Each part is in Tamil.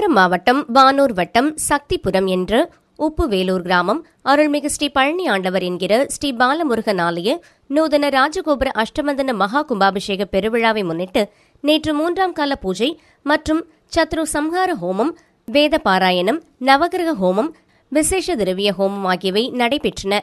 விழுப்புரம் மாவட்டம் வானூர் வட்டம் சக்திபுரம் என்ற உப்பு வேலூர் கிராமம். அருள்மிகு ஸ்ரீ பழனி ஆண்டவர் என்கிற ஸ்ரீ பாலமுருகன் ஆலய நூதன ராஜகோபுர அஷ்டமந்தன மகா கும்பாபிஷேக பெருவிழாவை முன்னிட்டு நேற்று மூன்றாம் கால பூஜை மற்றும் சத்ரு சம்ஹார ஹோமம் வேத பாராயணம் நவகிரக ஹோமம் விசேஷ திரவிய ஹோமம் ஆகியவை நடைபெற்றன.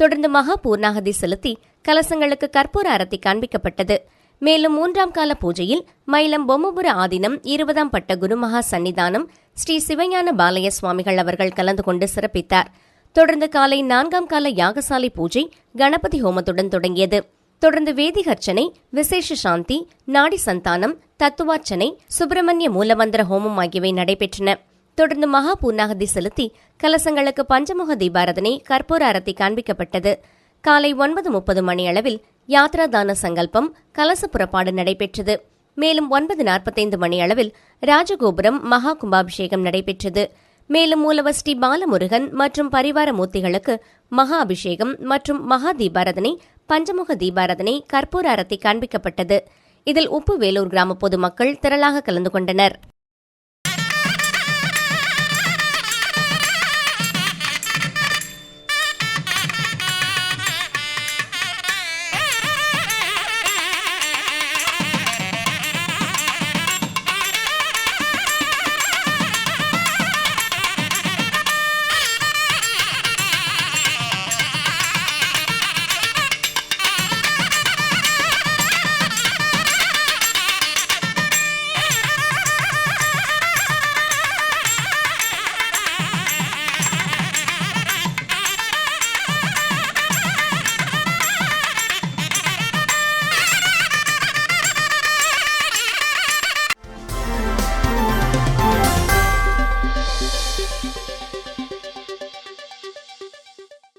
தொடர்ந்து மகா பூர்ணாகதி செலுத்தி கலசங்களுக்கு கற்பூர அரத்தி காண்பிக்கப்பட்டது. மேலும் மூன்றாம் கால பூஜையில் மயிலம் பொம்மபுர ஆதீனம் இருபதாம் பட்ட குருமகா சன்னிதானம் ஸ்ரீ சிவஞான பாலய சுவாமிகள் அவர்கள் கலந்து கொண்டு சிறப்பித்தார். தொடர்ந்து காலை நான்காம் கால யாகசாலை பூஜை கணபதி ஹோமத்துடன் தொடங்கியது. தொடர்ந்து வேதிகர்ச்சனை விசேஷ சாந்தி நாடி சந்தானம் தத்துவார்ச்சனை சுப்பிரமணிய மூலமந்திர ஹோமம் ஆகியவை நடைபெற்றன. தொடர்ந்து மகா பூர்ணாகதி செலுத்தி கலசங்களுக்கு பஞ்சமுக தீபாரதனை கற்பூர அரத்தி காண்பிக்கப்பட்டது. காலை ஒன்பது முப்பது மணியளவில் தான சங்கல்பம் கலச புறப்பாடு நடைபெற்றது. மேலும் ஒன்பது நாற்பத்தைந்து மணி அளவில் ராஜகோபுரம் மகா கும்பாபிஷேகம் நடைபெற்றது. மேலும் மூலவர் ஸ்ரீ பாலமுருகன் மற்றும் பரிவார மூர்த்திகளுக்கு மகா அபிஷேகம் மற்றும் மகா தீபாரதனை பஞ்சமுக தீபாரதனை கற்பூர அரத்தி காண்பிக்கப்பட்டது. இதில் உப்பு வேலூர் கிராம பொதுமக்கள் திரளாக கலந்து கொண்டனர்.